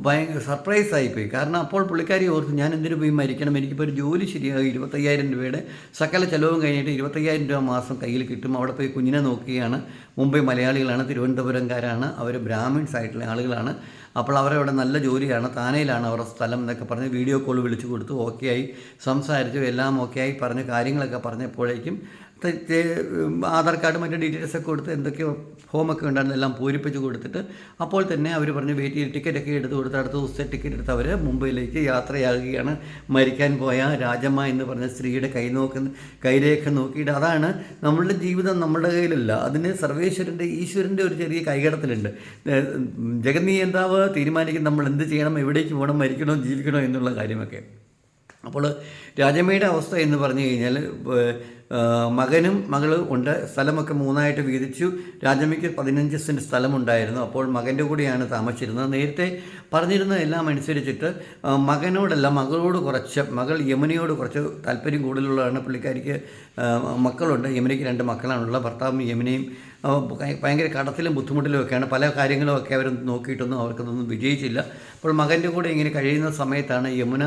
ഭയങ്കര സർപ്രൈസ് ആയിപ്പോയി. കാരണം അപ്പോൾ പുള്ളിക്കാരി ഓർത്ത് ഞാൻ എന്തിനു പോയി മരിക്കണം? എനിക്കിപ്പോൾ ഒരു ജോലി ശരിയാകും ഇരുപത്തയ്യായിരം രൂപയുടെ സകല ചിലവും കഴിഞ്ഞിട്ട് ഇരുപത്തയ്യായിരം രൂപ മാസം കയ്യിൽ കിട്ടും. അവിടെ പോയി കുഞ്ഞിനെ നോക്കുകയാണ്. മുംബൈ മലയാളികളാണ് തിരുവനന്തപുരംകാരാണ്. അവർ ബ്രാഹ്മിൺസ് ആയിട്ടുള്ള ആളുകളാണ്. അപ്പോൾ അവരവിടെ നല്ല ജോലിയാണ്. താനയിലാണ് അവരുടെ സ്ഥലം എന്നൊക്കെ പറഞ്ഞ് വീഡിയോ കോൾ വിളിച്ചു കൊടുത്തു. ഓക്കെ ആയി സംസാരിച്ചു. എല്ലാം ഓക്കെ ആയി പറഞ്ഞ് കാര്യങ്ങളൊക്കെ പറഞ്ഞപ്പോഴേക്കും ആധാർ കാർഡ് മറ്റു ഡീറ്റെയിൽസ് ഒക്കെ കൊടുത്ത് എന്തൊക്കെയോ ഫോമൊക്കെ ഉണ്ടായിരുന്നു എല്ലാം പൂരിപ്പിച്ച് കൊടുത്തിട്ട് അപ്പോൾ തന്നെ അവർ പറഞ്ഞു വെയിറ്റ് ചെയ്ത് ടിക്കറ്റൊക്കെ എടുത്ത് കൊടുത്ത് അടുത്ത ദിവസത്തെ ടിക്കറ്റ് എടുത്ത് അവർ മുംബൈയിലേക്ക് യാത്രയാകുകയാണ്. മരിക്കാൻ പോയ രാജമ്മ എന്ന് പറഞ്ഞ സ്ത്രീയുടെ കൈ നോക്കുന്ന കൈരേഖ നോക്കിയിട്ട് അതാണ് നമ്മളുടെ ജീവിതം നമ്മുടെ കയ്യിലല്ല. അതിന് സർവേശ്വരന്റെ ഈശ്വരന്റെ ഒരു ചെറിയ കൈകടത്തിലുണ്ട്. ജഗന്നിയന്താവ് തീരുമാനിക്കും നമ്മൾ എന്ത് ചെയ്യണം എവിടേക്ക് പോകണം മരിക്കണോ ജീവിക്കണോ എന്നുള്ള കാര്യമൊക്കെ. അപ്പോൾ രാജമ്മയുടെ അവസ്ഥ എന്ന് പറഞ്ഞു കഴിഞ്ഞാൽ മകനും മകളും ഉണ്ട്. സ്ഥലമൊക്കെ മൂന്നായിട്ട് വീതിച്ചു. രാജമ്മയ്ക്ക് പതിനഞ്ച് സെന്റ് സ്ഥലമുണ്ടായിരുന്നു. അപ്പോൾ മകന്റെ കൂടെയാണ് താമസിച്ചിരുന്നത്. നേരത്തെ പറഞ്ഞിരുന്ന എല്ലാം അനുസരിച്ചിട്ട് മകനോടല്ല മകളോട് കുറച്ച് മകൾ യമുനയോട് കുറച്ച് താല്പര്യം കൂടുതലുള്ളതാണ്. പുള്ളിക്കാരിക്ക് മക്കളുണ്ട്. യമുനയ്ക്ക് രണ്ട് മക്കളാണുള്ള ഭർത്താവും യമുനയും ഭയങ്കര കടത്തിലും ബുദ്ധിമുട്ടിലും ഒക്കെയാണ്. പല കാര്യങ്ങളും ഒക്കെ അവർ നോക്കിയിട്ടൊന്നും അവർക്കതൊന്നും വിജയിച്ചില്ല. അപ്പോൾ മകന്റെ കൂടെ ഇങ്ങനെ കഴിയുന്ന സമയത്താണ് യമുന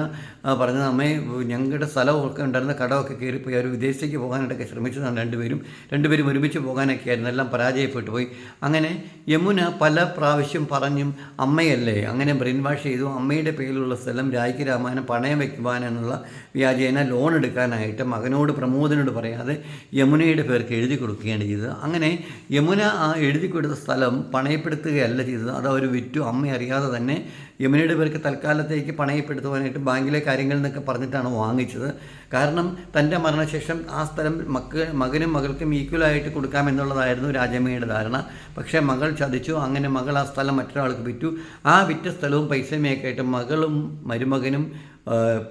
പറഞ്ഞത് അമ്മേ ഞങ്ങളുടെ സ്ഥലമൊക്കെ ഉണ്ടായിരുന്ന കടമൊക്കെ കയറിപ്പോയി. അവർ വിദേശത്തേക്ക് പോകാനായിട്ടൊക്കെ ശ്രമിച്ചതാണ് രണ്ടുപേരും. രണ്ടുപേരും ഒരുമിച്ച് പോകാനൊക്കെ ആയിരുന്നു. എല്ലാം പരാജയപ്പെട്ടു പോയി. അങ്ങനെ യമുന പല പ്രാവശ്യം പറഞ്ഞും അമ്മയല്ലേ? അങ്ങനെ ബ്രെയിൻ വാഷ് ചെയ്തു. അമ്മയുടെ പേരിലുള്ള സ്ഥലം രാജ്യ രാമായണം പണയം വയ്ക്കുവാനെന്നുള്ള വ്യാജേന ലോൺ എടുക്കാനായിട്ട് മകനോട് പ്രമോദനോട് പറയാതെ യമുനയുടെ പേർക്ക് എഴുതി കൊടുക്കുകയാണ് ചെയ്തത്. അങ്ങനെ യമുന ആ എഴുതി കൊടുത്ത സ്ഥലം പണയപ്പെടുത്തുകയല്ല ചെയ്തത്. അത് അവർ വിറ്റു. അമ്മ അറിയാതെ തന്നെ യമുനയുടെ പേർക്ക് തൽക്കാലത്തേക്ക് പണയപ്പെടുത്തുവാനായിട്ട് ബാങ്കിലെ കാര്യങ്ങൾ നിന്നൊക്കെ പറഞ്ഞിട്ടാണ് വാങ്ങിച്ചത്. കാരണം തന്റെ മരണശേഷം ആ സ്ഥലം മക്ക മകനും മകൾക്കും ഈക്വലായിട്ട് കൊടുക്കാമെന്നുള്ളതായിരുന്നു രാജമ്മയുടെ ധാരണ. പക്ഷേ മകൾ ചതിച്ചു. അങ്ങനെ മകൾ ആ സ്ഥലം മറ്റൊരാൾക്ക് വിറ്റു. ആ വിറ്റ സ്ഥലവും പൈസയുമൊക്കെ ആയിട്ട് മകളും മരുമകനും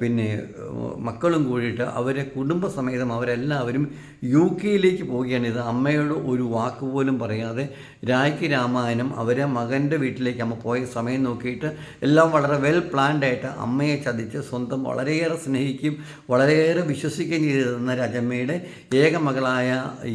പിന്നെ മക്കളും കൂടിയിട്ട് അവരെ കുടുംബസമേതം അവരെല്ലാവരും യു കെയിലേക്ക് പോവുകയാണ്. ഇത് അമ്മയോട് ഒരു വാക്ക് പോലും പറയാതെ രായ്ക്ക് രാമായണം അവരെ മകന്റെ വീട്ടിലേക്ക് അമ്മ പോയ സമയം നോക്കിയിട്ട് എല്ലാം വളരെ വെൽ പ്ലാൻഡ് ആയിട്ട് അമ്മയെ ചതിച്ച് സ്വന്തം വളരെയേറെ സ്നേഹിക്കും വളരെയേറെ വിശ്വസിക്കുകയും ചെയ്തിരുന്ന രാജമ്മയുടെ ഏക മകളായ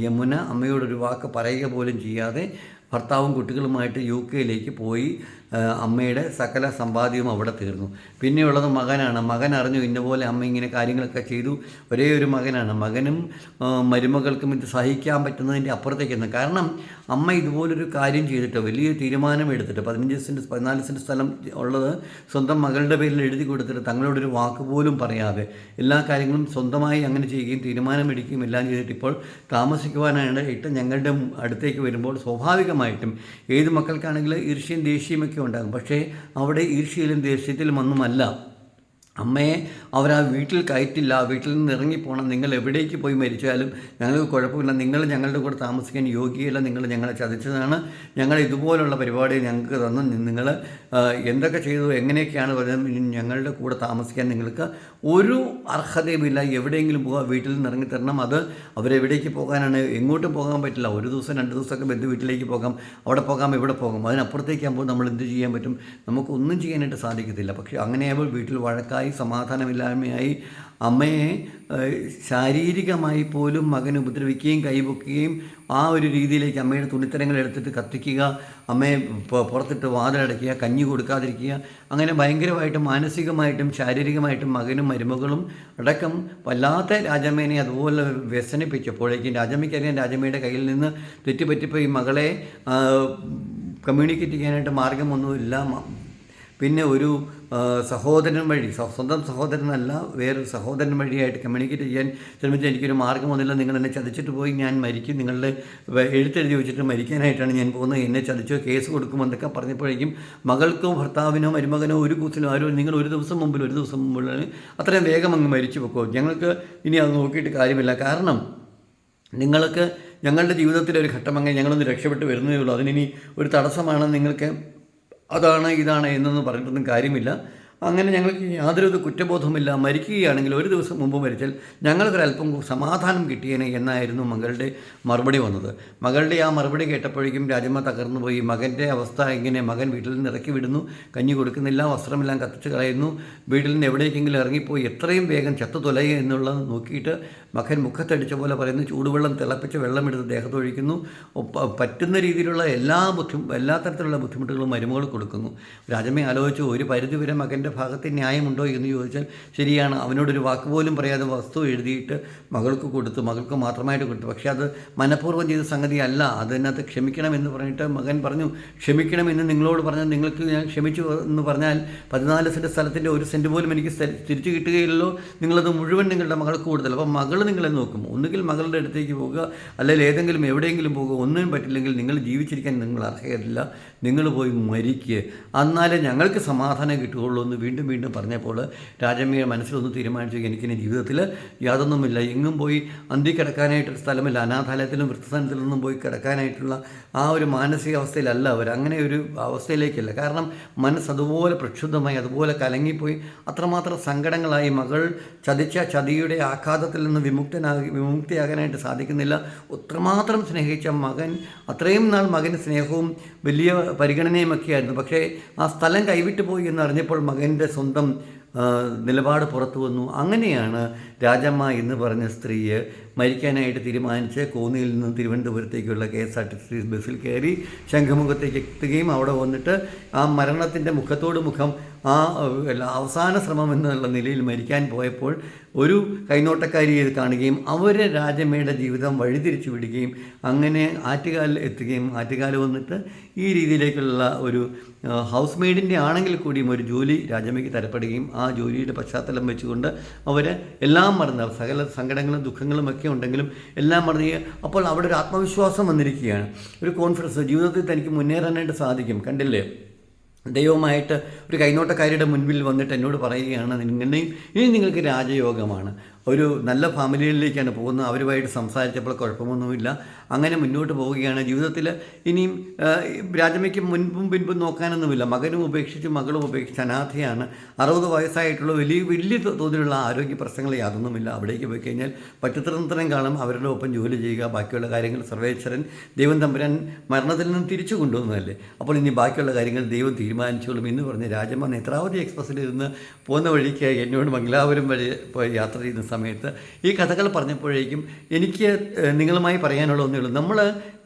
യമുന അമ്മയോടൊരു വാക്ക് പറയുക പോലും ചെയ്യാതെ ഭർത്താവും കുട്ടികളുമായിട്ട് യു കെയിലേക്ക് പോയി. അമ്മയുടെ സകല സമ്പാദ്യവും അവിടെ തീർന്നു. പിന്നെയുള്ളത് മകനാണ്. മകൻ അറിഞ്ഞു ഇന്നപോലെ അമ്മ ഇങ്ങനെ കാര്യങ്ങളൊക്കെ ചെയ്തു. ഒരേ ഒരു മകനാണ്. മകനും മരുമകൾക്കും ഇത് സഹിക്കാൻ പറ്റുന്നതിന്റെ അപ്പുറത്തേക്കാണ്. കാരണം അമ്മ ഇതുപോലൊരു കാര്യം ചെയ്തിട്ട് വലിയ തീരുമാനം എടുത്തിട്ട് പതിനഞ്ച് സെന്റ് പതിനാല് സെന്റ് സ്ഥലം ഉള്ളത് സ്വന്തം മകളുടെ പേരിൽ എഴുതി കൊടുത്തിട്ട് തങ്ങളോടൊരു വാക്ക് പോലും പറയാതെ എല്ലാ കാര്യങ്ങളും സ്വന്തമായി അങ്ങനെ ചെയ്യുകയും തീരുമാനമെടുക്കുകയും എല്ലാം ചെയ്തിട്ട് ഇപ്പോൾ താമസിക്കുവാനായിട്ട് ഞങ്ങളുടെ അടുത്തേക്ക് വരുമ്പോൾ സ്വാഭാവികമായിട്ടും ഏത് മക്കൾക്കാണെങ്കിലും ഈർഷ്യം ദേഷ്യയുമൊക്കെ ഉണ്ടാകും. പക്ഷേ അവിടെ ഈർഷ്യയിലും ദേഷ്യത്തിലും ഒന്നുമല്ല. അമ്മയെ അവരാ വീട്ടിൽ കയറ്റില്ല. ആ വീട്ടിൽ നിന്ന് ഇറങ്ങിപ്പോണം നിങ്ങൾ എവിടേക്ക് പോയി മരിച്ചാലും ഞങ്ങൾക്ക് കുഴപ്പമില്ല. നിങ്ങൾ ഞങ്ങളുടെ കൂടെ താമസിക്കാൻ യോഗ്യയില്ല. നിങ്ങൾ ഞങ്ങളെ ചതിച്ചതാണ്. ഞങ്ങൾ ഇതുപോലുള്ള പരിപാടി ഞങ്ങൾക്ക് തന്നു. നിങ്ങൾ എന്തൊക്കെ ചെയ്തു? എങ്ങനെയൊക്കെയാണ് പറയുന്നത് ഞങ്ങളുടെ കൂടെ താമസിക്കാൻ നിങ്ങൾക്ക് ഒരു അർഹതയുമില്ല. എവിടെയെങ്കിലും പോകാം വീട്ടിൽ നിന്ന് ഇറങ്ങി തരണം. അത് അവരെവിടേക്ക് പോകാനാണ്? എങ്ങോട്ടും പോകാൻ പറ്റില്ല. ഒരു ദിവസം രണ്ട് ദിവസമൊക്കെ ബന്ധു വീട്ടിലേക്ക് പോകാം. അവിടെ പോകാം ഇവിടെ പോകാം. അതിനപ്പുറത്തേക്കാകുമ്പോൾ നമ്മൾ എന്ത് ചെയ്യാൻ പറ്റും? നമുക്കൊന്നും ചെയ്യാനായിട്ട് സാധിക്കത്തില്ല. പക്ഷേ അങ്ങനെയാകുമ്പോൾ വീട്ടിൽ വഴക്കായി സമാധാനമില്ലായ്മയായി അമ്മയെ ശാരീരികമായി പോലും മകൻ ഉപദ്രവിക്കുകയും കൈപൊക്കുകയും ആ ഒരു രീതിയിലേക്ക് അമ്മയുടെ തുണിത്തരങ്ങൾ എടുത്തിട്ട് കത്തിക്കുക അമ്മയെ പുറത്തിട്ട് വാതിലടയ്ക്കുക കഞ്ഞി കൊടുക്കാതിരിക്കുക അങ്ങനെ ഭയങ്കരമായിട്ടും മാനസികമായിട്ടും ശാരീരികമായിട്ടും മകനും മരുമകളും അടക്കം വല്ലാത്ത രാജമ്മേനെ അതുപോലെ വ്യസനിപ്പിച്ചപ്പോഴേക്കും രാജമ്മയ്ക്കറിയാം രാജമ്മയുടെ കയ്യിൽ നിന്ന് തെറ്റുപറ്റിപ്പോയി മകളെ കമ്മ്യൂണിക്കേറ്റ് ചെയ്യാനായിട്ട് മാർഗമൊന്നുമില്ല പിന്നെ ഒരു സഹോദരൻ വഴി സ്വ- സ്വന്തം സഹോദരനല്ല വേറൊരു സഹോദരൻ വഴിയായിട്ട് കമ്മ്യൂണിക്കേറ്റ് ചെയ്യാൻ ശ്രമിച്ച എനിക്കൊരു മാർഗമൊന്നുമില്ല നിങ്ങൾ എന്നെ ചതിച്ചിട്ട് പോയി ഞാൻ മരിക്കും. നിങ്ങളുടെ എഴുത്തെഴുതി വെച്ചിട്ട് മരിക്കാനായിട്ടാണ് ഞാൻ പോകുന്നത്. എന്നെ ചതിച്ചോ കേസ് കൊടുക്കുമെന്നൊക്കെ പറഞ്ഞപ്പോഴേക്കും മകൾക്കോ ഭർത്താവിനോ മരുമകനോ ഒരു കൂസിലോ ആരോ നിങ്ങൾ ഒരു ദിവസം മുമ്പിൽ ഒരു ദിവസം മുമ്പിലാണ് അത്രയും വേഗം അങ്ങ് മരിച്ചു പോക്കോ? ഞങ്ങൾക്ക് ഇനി അത് നോക്കിയിട്ട് കാര്യമില്ല. കാരണം നിങ്ങൾക്ക് ഞങ്ങളുടെ ജീവിതത്തിലെ ഒരു ഘട്ടം അങ്ങനെ ഞങ്ങളൊന്ന് രക്ഷപ്പെട്ട് വരുന്നതേ ഉള്ളൂ. അതിനി ഒരു തടസ്സമാണ് നിങ്ങൾക്ക് അതാണ് ഇതാണ് എന്നൊന്നും പറഞ്ഞിട്ടൊന്നും കാര്യമില്ല. അങ്ങനെ ഞങ്ങൾക്ക് യാതൊരു കുറ്റബോധവുമില്ല. മരിക്കുകയാണെങ്കിൽ ഒരു ദിവസം മുമ്പ് മരിച്ചാൽ ഞങ്ങൾക്കൊരല്പം സമാധാനം കിട്ടിയേനെ എന്നായിരുന്നു മകളുടെ മറുപടി വന്നത്. മകളുടെ ആ മറുപടി കേട്ടപ്പോഴേക്കും രാജമ്മ തകർന്നു പോയി. മകന്റെ അവസ്ഥ എങ്ങനെ മകൻ വീട്ടിൽ നിന്ന് ഇറക്കി വിടുന്നു. കഞ്ഞി കൊടുക്കുന്നില്ല വസ്ത്രമെല്ലാം കത്തിച്ച് കളയുന്നു. വീട്ടിൽ നിന്ന് എവിടേക്കെങ്കിലും ഇറങ്ങിപ്പോയി. എത്രയും വേഗം ചത്തു തൊലയുക എന്നുള്ളത് നോക്കിയിട്ട് മകൻ മുഖത്തടിച്ച പോലെ പറയുന്നു. ചൂടുവെള്ളം തിളപ്പിച്ച് വെള്ളമെടുത്ത് ദേഹത്തൊഴിക്കുന്നു. പറ്റുന്ന രീതിയിലുള്ള എല്ലാ ബുദ്ധി എല്ലാ തരത്തിലുള്ള ബുദ്ധിമുട്ടുകളും മരുമകൾ കൊടുക്കുന്നു. രാജമ്മ ആലോചിച്ചു ഒരു പരിധിവരെ മകന്റെ ഭാഗത്ത് ന്യായമുണ്ടോ എന്ന് ചോദിച്ചാൽ ശരിയാണ്. അവനോടൊരു വാക്ക് പോലും പറയാതെ വസ്തു എഴുതിയിട്ട് മകൾക്ക് കൊടുത്തു. മകൾക്ക് മാത്രമായിട്ട് കൊടുത്തു. പക്ഷേ അത് മനഃപൂർവം ചെയ്ത സംഗതി അല്ല അതിനകത്ത് ക്ഷമിക്കണമെന്ന് പറഞ്ഞിട്ട് മകൻ പറഞ്ഞു ക്ഷമിക്കണമെന്ന് നിങ്ങളോട് പറഞ്ഞാൽ നിങ്ങൾക്ക് ഞാൻ ക്ഷമിച്ചു എന്ന് പറഞ്ഞാൽ പതിനാല് സെന്റ് സ്ഥലത്തിന്റെ ഒരു സെന്റ് പോലും എനിക്ക് തിരിച്ചു കിട്ടുകയില്ലല്ലോ. നിങ്ങളത് മുഴുവൻ നിങ്ങളുടെ മകൾക്ക് കൊടുത്തല്ലോ അപ്പം മകൾ നിങ്ങളെ നോക്കും. ഒന്നുകിൽ മകളുടെ അടുത്തേക്ക് പോകുക അല്ലെങ്കിൽ ഏതെങ്കിലും എവിടെയെങ്കിലും പോകുക ഒന്നും പറ്റില്ലെങ്കിൽ നിങ്ങൾ ജീവിച്ചിരിക്കാൻ നിങ്ങൾ അർഹയല്ല. നിങ്ങൾ പോയി മരിക്കുക എന്നാലേ ഞങ്ങൾക്ക് സമാധാനം കിട്ടുകയുള്ളൂ എന്ന് വീണ്ടും വീണ്ടും പറഞ്ഞപ്പോൾ രാജമ്മയുടെ മനസ്സിലൊന്ന് തീരുമാനിച്ചു എനിക്കിനി ജീവിതത്തിൽ യാതൊന്നുമില്ല. എങ്ങും പോയി അന്തി കിടക്കാനായിട്ടൊരു സ്ഥലമില്ല. അനാഥാലയത്തിലും വൃത്തസ്ഥാനത്തിലൊന്നും പോയി കിടക്കാനായിട്ടുള്ള ആ ഒരു മാനസികാവസ്ഥയിലല്ല അവർ. അങ്ങനെ ഒരു അവസ്ഥയിലേക്കല്ല. കാരണം മനസ്സ് അതുപോലെ പ്രക്ഷുബ്ധമായി അതുപോലെ കലങ്ങിപ്പോയി. അത്രമാത്രം സങ്കടങ്ങളായി മകൾ ചതിച്ച ചതിയുടെ ആഘാതത്തിൽ നിന്ന് വിമുക്തനാകി വിമുക്തിയാകാനായിട്ട് സാധിക്കുന്നില്ല. അത്രമാത്രം സ്നേഹിച്ച മകൻ അത്രയും നാൾ മകൻ സ്നേഹവും വലിയ പരിഗണനയും ഒക്കെ ആയിരുന്നു പക്ഷേ ആ സ്ഥലം കൈവിട്ടു പോയി എന്നറിഞ്ഞപ്പോൾ മകന്റെ സ്വന്തം നിലപാട് പുറത്തു വന്നു. അങ്ങനെയാണ് രാജമ്മ എന്ന് പറഞ്ഞ സ്ത്രീയെ മരിക്കാനായിട്ട് തീരുമാനിച്ച് കോന്നിയിൽ നിന്നും തിരുവനന്തപുരത്തേക്കുള്ള K S R T C ബസ്സിൽ കയറി ശംഖുമുഖത്തേക്ക് എത്തുകയും അവിടെ വന്നിട്ട് ആ മരണത്തിന്റെ മുഖത്തോട് മുഖം ആ അവസാന ശ്രമം എന്നുള്ള നിലയിൽ മരിക്കാൻ പോയപ്പോൾ ഒരു കൈനോട്ടക്കാരിയെ കാണുകയും അവരെ രാജമ്മയുടെ ജീവിതം വഴിതിരിച്ചു വിടുകയും അങ്ങനെ ആറ്റുകാലിൽ എത്തുകയും ആറ്റുകാൽ വന്നിട്ട് ഈ രീതിയിലേക്കുള്ള ഒരു ഹൗസ് മെയ്ഡിന്റെ ആണെങ്കിൽ കൂടിയും ഒരു ജോലി രാജമ്മയ്ക്ക് തരപ്പെടുകയും ആ ജോലിയുടെ പശ്ചാത്തലം വെച്ചുകൊണ്ട് അവർ എല്ലാം മറന്ന് സകല സങ്കടങ്ങളും ദുഃഖങ്ങളും ഒക്കെ ഉണ്ടെങ്കിലും എല്ലാം മറന്ന് അപ്പോൾ അവിടെ ഒരു ആത്മവിശ്വാസം വന്നിരിക്കുകയാണ്. ഒരു കോൺഫിഡൻസ് ജീവിതത്തിൽ തനിക്ക് മുന്നേറാനായിട്ട് സാധിക്കും. കണ്ടില്ലേ? ദൈവമായിട്ട് ഒരു കൈനോട്ടക്കാരിയുടെ മുൻപിൽ വന്നിട്ട് എന്നോട് പറയുകയാണ് നിങ്ങളുടെയും ഇനി നിങ്ങൾക്ക് രാജയോഗമാണ്. ഒരു നല്ല ഫാമിലിയിലേക്കാണ് പോകുന്നത്. അവരുമായിട്ട് സംസാരിച്ചപ്പോൾ കുഴപ്പമൊന്നുമില്ല. അങ്ങനെ മുന്നോട്ട് പോവുകയാണ്. ജീവിതത്തിൽ ഇനിയും രാജമ്മയ്ക്ക് മുൻപും പിൻപും നോക്കാനൊന്നുമില്ല. മകനും ഉപേക്ഷിച്ച് മകളും ഉപേക്ഷിച്ച് അനാഥയാണ്. അറുപത് വയസ്സായിട്ടുള്ള വലിയ വലിയ തോതിലുള്ള ആരോഗ്യ പ്രശ്നങ്ങൾ യാതൊന്നുമില്ല. അവിടേക്ക് പോയി കഴിഞ്ഞാൽ പറ്റുത്രന്തരം കാലം അവരുടെ ഒപ്പം ജോലി ചെയ്യുക ബാക്കിയുള്ള കാര്യങ്ങൾ സർവേശ്വരൻ ദൈവം തമ്പുരാൻ മരണത്തിൽ നിന്ന് തിരിച്ചു കൊണ്ടുവന്നതല്ലേ? അപ്പോൾ ഇനി ബാക്കിയുള്ള കാര്യങ്ങൾ ദൈവം തീരുമാനിച്ചോളും എന്ന് പറഞ്ഞ് രാജമ്മ നേത്രാവതി എക്സ്പ്രസ്സിൽ ഇരുന്ന് പോകുന്ന വഴിക്ക് എന്നോട് മംഗലാപുരം വഴി യാത്ര ചെയ്യുന്ന സമയത്ത് ഈ കഥകൾ പറഞ്ഞപ്പോഴേക്കും എനിക്ക് നിങ്ങളുമായി പറയാനുള്ള ഒന്നേ ഉള്ളൂ. നമ്മൾ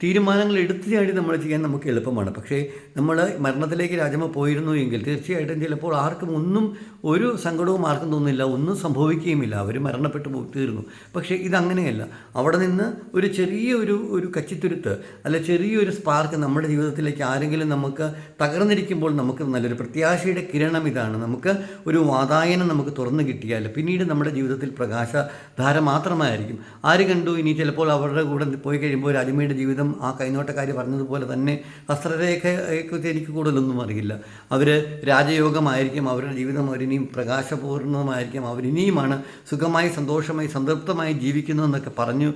തീരുമാനങ്ങൾ ചാടി നമ്മൾ ചെയ്യാൻ നമുക്ക് എളുപ്പമാണ്. പക്ഷേ നമ്മൾ മരണത്തിലേക്ക് രാജമ്മ പോയിരുന്നു എങ്കിൽ തീർച്ചയായിട്ടും ചിലപ്പോൾ ആർക്കും ഒന്നും ഒരു സങ്കടവും ആർക്കും തോന്നുന്നില്ല ഒന്നും സംഭവിക്കുകയുമില്ല. അവർ മരണപ്പെട്ടു പോയി തീർന്നു. പക്ഷേ ഇതങ്ങനെയല്ല. അവിടെ നിന്ന് ഒരു ചെറിയ ഒരു ഒരു കച്ചിത്തുരുത്ത് അല്ല ചെറിയൊരു സ്പാർക്ക് നമ്മുടെ ജീവിതത്തിലേക്ക് ആരെങ്കിലും നമുക്ക് തകർന്നിരിക്കുമ്പോൾ നമുക്ക് നല്ലൊരു പ്രത്യാശയുടെ കിരണം ഇതാണ്. നമുക്ക് ഒരു വാതായനം നമുക്ക് തുറന്നു കിട്ടിയാൽ പിന്നീട് നമ്മുടെ ജീവിതത്തിൽ പ്രകാശധാര മാത്രമായിരിക്കും. ആര് കണ്ടു? ഇനി ചിലപ്പോൾ അവരുടെ കൂടെ പോയി കഴിയുമ്പോൾ ഒരു അടിമയുടെ ജീവിതം ആ കൈനോട്ടക്കാരി പറഞ്ഞതുപോലെ തന്നെ വസ്ത്രരേഖയെക്കുറിച്ച് എനിക്ക് കൂടുതലൊന്നും അറിയില്ല. അവർ രാജയോഗമായിരിക്കും അവരുടെ ജീവിതം അവരിനിയും പ്രകാശപൂർണമായിരിക്കും അവരിനിയുമാണ് സുഖമായി സന്തോഷമായി സംതൃപ്തമായി ജീവിക്കുന്നതെന്നൊക്കെ പറഞ്ഞു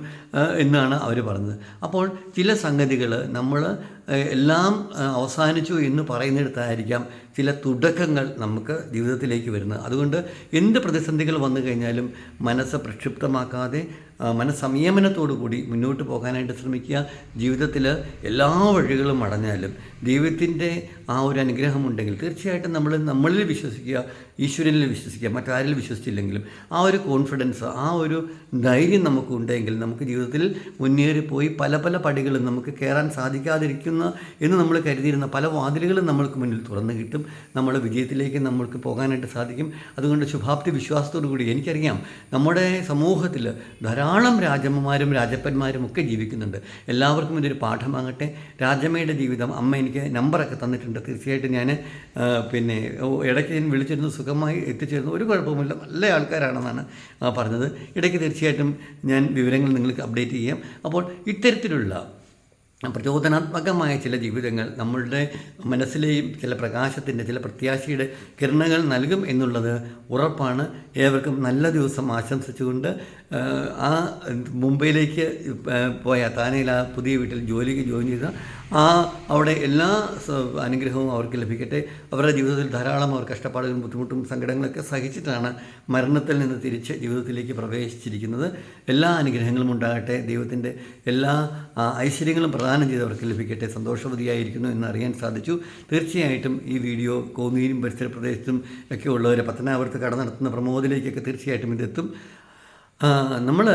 എന്നാണ് അവർ പറഞ്ഞത്. അപ്പോൾ ചില സംഗതികൾ നമ്മൾ എല്ലാം അവസാനിച്ചു എന്ന് പറയുന്നിടത്തായിരിക്കാം ചില തുടക്കങ്ങൾ നമുക്ക് ജീവിതത്തിലേക്ക് വരുന്നത്. അതുകൊണ്ട് എന്ത് പ്രതിസന്ധികൾ വന്നു കഴിഞ്ഞാലും മനസ്സ് പ്രക്ഷുബ്ധമാക്കാതെ ആ, മനസ്സംയമനത്തോടു കൂടി മുന്നോട്ട് പോകാനായിട്ട് ശ്രമിക്കുക. ജീവിതത്തിൽ എല്ലാ വഴികളും അടഞ്ഞാലും ദൈവത്തിന്റെ ആ ഒരു അനുഗ്രഹം ഉണ്ടെങ്കിൽ തീർച്ചയായിട്ടും നമ്മൾ നമ്മളിൽ വിശ്വസിക്കുക ഈശ്വരനിൽ വിശ്വസിക്കുക മറ്റാരിൽ വിശ്വസിച്ചില്ലെങ്കിലും ആ ഒരു കോൺഫിഡൻസ് ആ ഒരു ധൈര്യം നമുക്ക് ഉണ്ടെങ്കിൽ നമുക്ക് ജീവിതത്തിൽ മുന്നേറി പോയി പല പല പടികളും നമുക്ക് കയറാൻ സാധിക്കാതിരിക്കുന്ന എന്ന് നമ്മൾ കരുതിയിരുന്ന പല വാതിലുകളും നമ്മൾക്ക് മുന്നിൽ തുറന്നു കിട്ടും. നമ്മൾ വിജയത്തിലേക്ക് നമ്മൾക്ക് പോകാനായിട്ട് സാധിക്കും. അതുകൊണ്ട് ശുഭാപ്തി വിശ്വാസത്തോടു കൂടി എനിക്കറിയാം നമ്മുടെ സമൂഹത്തിൽ ധാരാളം രാജമ്മമാരും രാജപ്പന്മാരും ഒക്കെ ജീവിക്കുന്നുണ്ട്. എല്ലാവർക്കും ഇതൊരു പാഠമാകട്ടെ രാജമ്മയുടെ ജീവിതം അമ്മ എനിക്ക് നമ്പറൊക്കെ തന്നിട്ടുണ്ട്. തീർച്ചയായിട്ടും ഞാൻ പിന്നെ ഇടയ്ക്ക് ഞാൻ വിളിച്ചിരുന്നു. സുഖമായി എത്തിച്ചേരുന്നു ഒരു കുഴപ്പമില്ല നല്ല ആൾക്കാരാണെന്നാണ് പറഞ്ഞത്. ഇടയ്ക്ക് തീർച്ചയായിട്ടും ഞാൻ വിവരങ്ങൾ നിങ്ങൾക്ക് അപ്ഡേറ്റ് ചെയ്യാം. അപ്പോൾ ഇത്തരത്തിലുള്ള പ്രചോദനാത്മകമായ ചില ജീവിതങ്ങൾ നമ്മളുടെ മനസ്സിലെയും ചില പ്രകാശത്തിന്റെ ചില പ്രത്യാശയുടെ കിരണങ്ങൾ നൽകും എന്നുള്ളത് ഉറപ്പാണ്. ഏവർക്കും നല്ല ദിവസം ആശംസിച്ചുകൊണ്ട് ആ, മുംബൈയിലേക്ക് പോയ താനയിൽ ആ പുതിയ വീട്ടിൽ ജോലിക്ക് ജോയിൻ ചെയ്ത ആ അവിടെ എല്ലാ അനുഗ്രഹവും അവർക്ക് ലഭിക്കട്ടെ. അവരുടെ ജീവിതത്തിൽ ധാരാളം അവർ കഷ്ടപ്പാടുകളും ബുദ്ധിമുട്ടും സങ്കടങ്ങളൊക്കെ സഹിച്ചിട്ടാണ് മരണത്തിൽ നിന്ന് തിരിച്ച് ജീവിതത്തിലേക്ക് പ്രവേശിച്ചിരിക്കുന്നത്. എല്ലാ അനുഗ്രഹങ്ങളും ഉണ്ടാകട്ടെ. ദൈവത്തിന്റെ എല്ലാ ഐശ്വര്യങ്ങളും പ്രദാനം ചെയ്തവർക്ക് ലഭിക്കട്ടെ. സന്തോഷവതിയായിരിക്കുന്നു എന്ന് അറിയാൻ സാധിച്ചു. തീർച്ചയായിട്ടും ഈ വീഡിയോ കോന്നിയിലും പരിസര പ്രദേശത്തും ഒക്കെ ഉള്ളവരെ പത്തനാപുരത്ത് കട നടത്തുന്ന പ്രമോദിലേക്കൊക്കെ തീർച്ചയായിട്ടും ഇതെത്തും. നമ്മൾ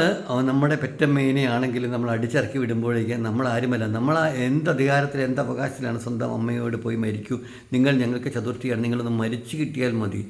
നമ്മുടെ പെറ്റമ്മേനെ ആണെങ്കിലും നമ്മൾ അടിച്ചിറക്കി വിടുമ്പോഴേക്കും നമ്മൾ ആരുമല്ല. നമ്മൾ എന്ത് അധികാരത്തിൽ എന്ത് അവകാശത്തിലാണ് സ്വന്തം അമ്മയോട് പോയി മരിക്കൂ? നിങ്ങൾ ഞങ്ങൾക്ക് ചതുർത്ഥിയാണ്. നിങ്ങളൊന്ന് മരിച്ചു കിട്ടിയാൽ മതി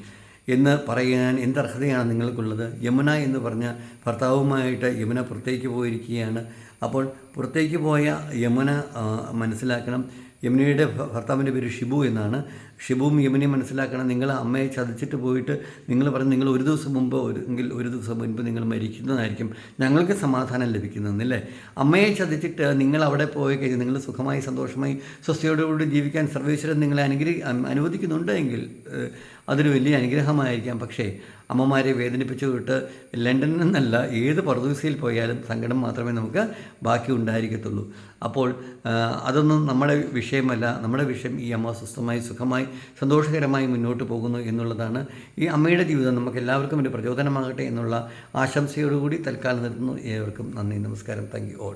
എന്ന് പറയാൻ എന്തർഹതയാണ് നിങ്ങൾക്കുള്ളത്? യമുന എന്ന് പറഞ്ഞ ഭർത്താവുമായിട്ട് യമുന പുറത്തേക്ക് പോയിരിക്കുകയാണ്. അപ്പോൾ പുറത്തേക്ക് പോയ യമുന മനസ്സിലാക്കണം. യമുനയുടെ ഭർത്താവിന്റെ പേര് ഷിബു എന്നാണ്. ഷിബുവും യമുനയും മനസ്സിലാക്കണം. നിങ്ങൾ അമ്മയെ ചതിച്ചിട്ട് പോയിട്ട് നിങ്ങൾ പറഞ്ഞ് നിങ്ങൾ ഒരു ദിവസം മുമ്പ് ഒരു എങ്കിൽ ഒരു ദിവസം മുൻപ് നിങ്ങൾ മരിക്കുന്നതായിരിക്കും ഞങ്ങൾക്ക് സമാധാനം ലഭിക്കുന്നതെന്നല്ലേ? അമ്മയെ ചതിച്ചിട്ട് നിങ്ങൾ അവിടെ പോയി കഴിഞ്ഞാൽ നിങ്ങൾ സുഖമായി സന്തോഷമായി സ്വസ്ഥയോടുകൂടി ജീവിക്കാൻ സർവേശ്വരൻ നിങ്ങളെ അനുഗ്രഹി അനുവദിക്കുന്നുണ്ടെങ്കിൽ അതൊരു വലിയ അനുഗ്രഹമായിരിക്കാം. പക്ഷേ അമ്മമാരെ വേദനിപ്പിച്ചു വിട്ട് ലണ്ടനിൽ നിന്നല്ല ഏത് പർദൂസയിൽ പോയാലും സങ്കടം മാത്രമേ നമുക്ക് ബാക്കി ഉണ്ടായിരിക്കത്തുള്ളൂ. അപ്പോൾ അതൊന്നും നമ്മുടെ വിഷയമല്ല. നമ്മുടെ വിഷയം ഈ അമ്മ സ്വസ്ഥമായി സുഖമായി സന്തോഷകരമായി മുന്നോട്ട് പോകുന്നു എന്നുള്ളതാണ് ഈ അമ്മയുടെ ജീവിതം. നമുക്ക് എല്ലാവർക്കും ഒരു പ്രചോദനമാകട്ടെ എന്നുള്ള ആശംസയോടുകൂടി തൽക്കാലം നിർത്തുന്നു. ഏവർക്കും നന്ദി നമസ്കാരം. Thank you all.